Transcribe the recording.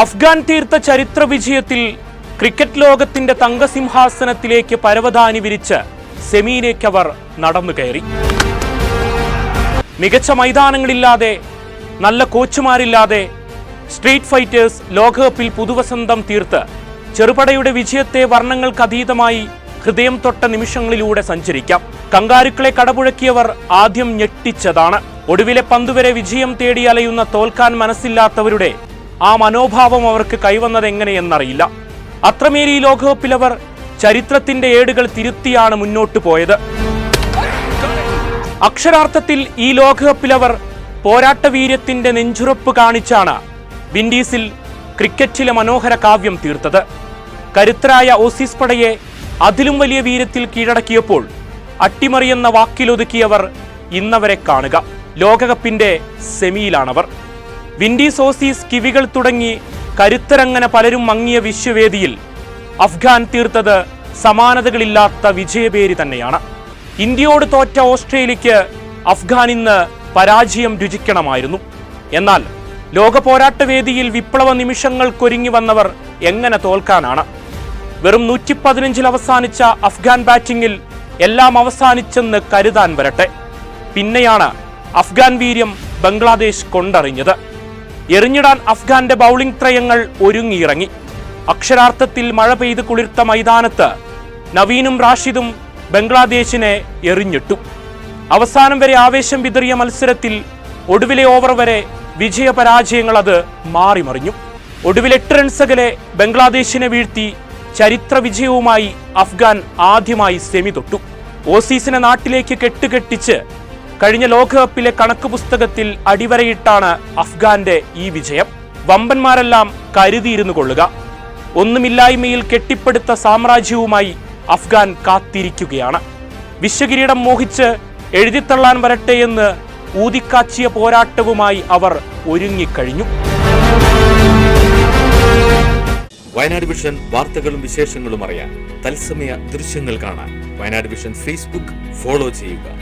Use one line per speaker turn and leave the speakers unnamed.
അഫ്ഗാൻ തീർത്ത ചരിത്ര വിജയത്തിൽ ക്രിക്കറ്റ് ലോകത്തിന്റെ തങ്കസിംഹാസനത്തിലേക്ക് പരവതാനി വിരിച്ച് അവർ നടന്നു കയറി. മികച്ച മൈതാനങ്ങളില്ലാതെ നല്ല കോച്ചുമാരില്ലാതെ സ്ട്രീറ്റ് ഫൈറ്റേഴ്സ് ലോകകപ്പിൽ പുതുവസന്തം തീർത്ത് ചെറുപടയുടെ വിജയത്തെ വർണങ്ങൾക്കതീതമായി ഹൃദയം തൊട്ട നിമിഷങ്ങളിലൂടെ സഞ്ചരിക്കാം. കങ്കാരുക്കളെ കടപുഴക്കിയവർ ആദ്യം ഞെട്ടിച്ചതാണ്. ഒടുവിലെ പന്തുവരെ വിജയം തേടി അലയുന്ന തോൽക്കാൻ മനസ്സില്ലാത്തവരുടെ ആ മനോഭാവം അവർക്ക് കൈവന്നത് എങ്ങനെയെന്നറിയില്ല. അത്രമേൽ ഈ ലോകകപ്പിൽ അവർ ചരിത്രത്തിന്റെ ഏടുകൾ തിരുത്തിയാണ് മുന്നോട്ട് പോയത്. അക്ഷരാർത്ഥത്തിൽ ഈ ലോകകപ്പിൽ അവർ പോരാട്ടവീര്യത്തിന്റെ നെഞ്ചുറപ്പ് കാണിച്ചാണ് വിൻഡീസിൽ ക്രിക്കറ്റിലെ മനോഹര കാവ്യം തീർത്തത്. കരുത്തരായ ഓസീസ് പടയെ അതിലും വലിയ വീര്യത്തിൽ കീഴടക്കിയപ്പോൾ അട്ടിമറിയെന്ന വാക്കിലൊതുക്കിയവർ ഇന്നവരെ കാണുക. ലോകകപ്പിന്റെ സെമിയിലാണവർ. വിൻഡീസ് ഓസീസ് കിവികൾ തുടങ്ങി കരുത്തരങ്ങനെ പലരും മങ്ങിയ വിശ്വവേദിയിൽ അഫ്ഗാൻ തീർത്തത് സമാനതകളില്ലാത്ത വിജയപേരി തന്നെയാണ്. ഇന്ത്യയോട് തോറ്റ ഓസ്ട്രേലിയക്ക് അഫ്ഗാൻ ഇന്ന് പരാജയം രുചിക്കണമായിരുന്നു. എന്നാൽ ലോക പോരാട്ടവേദിയിൽ വിപ്ലവ നിമിഷങ്ങൾക്കൊരുങ്ങി വന്നവർ എങ്ങനെ തോൽക്കാനാണ്? വെറും നൂറ്റി പതിനഞ്ചിൽ അവസാനിച്ച അഫ്ഗാൻ ബാറ്റിംഗിൽ എല്ലാം അവസാനിച്ചെന്ന് കരുതാൻ വരട്ടെ. പിന്നെയാണ് അഫ്ഗാൻ വീര്യം ബംഗ്ലാദേശ് കൊണ്ടറിഞ്ഞത്. എറിഞ്ഞിടാൻ അഫ്ഗാന്റെ ബൗളിംഗ് ത്രയങ്ങൾ ഒരുങ്ങിയിറങ്ങി. അക്ഷരാർത്ഥത്തിൽ മഴ പെയ്ത് കുളിർത്ത മൈതാനത്ത് നവീനും റാഷിദും ബംഗ്ലാദേശിനെ എറിഞ്ഞിട്ടു. അവസാനം വരെ ആവേശം വിതറിയ മത്സരത്തിൽ ഒടുവിലെ ഓവർ വരെ വിജയപരാജയങ്ങൾ അത് മാറിമറിഞ്ഞു. ഒടുവിൽ എട്ട് റൺസ് അകലെ ബംഗ്ലാദേശിനെ വീഴ്ത്തി ചരിത്ര വിജയവുമായി അഫ്ഗാൻ ആദ്യമായി സെമി തൊട്ടു. ഓസീസിനെ നാട്ടിലേക്ക് കെട്ടുകെട്ടിച്ച് കഴിഞ്ഞ ലോകകപ്പിലെ കണക്ക് പുസ്തകത്തിൽ അടിവരയിട്ടാണ് അഫ്ഗാന്റെ ഈ വിജയം. വമ്പന്മാരെല്ലാം കരുതിയിരുന്നു കൊള്ളുക. ഒന്നുമില്ലായ്മയിൽ കെട്ടിപ്പടുത്ത സാമ്രാജ്യവുമായി അഫ്ഗാൻ കാത്തിരിക്കുകയാണ്. വിശ്വകിരീടം മോഹിച്ച് എഴുതിത്തള്ളാൻ വരട്ടെ എന്ന് ഊതിക്കാച്ചിയ പോരാട്ടവുമായി അവർ ഒരുങ്ങിക്കഴിഞ്ഞു.
വയനാട് വിഷൻ വാർത്തകളും വിശേഷങ്ങളും അറിയാൻ തത്സമയ ദൃശ്യങ്ങൾ കാണാൻ വയനാട് വിഷൻ ഫേസ്ബുക്ക് ഫോളോ ചെയ്യുക.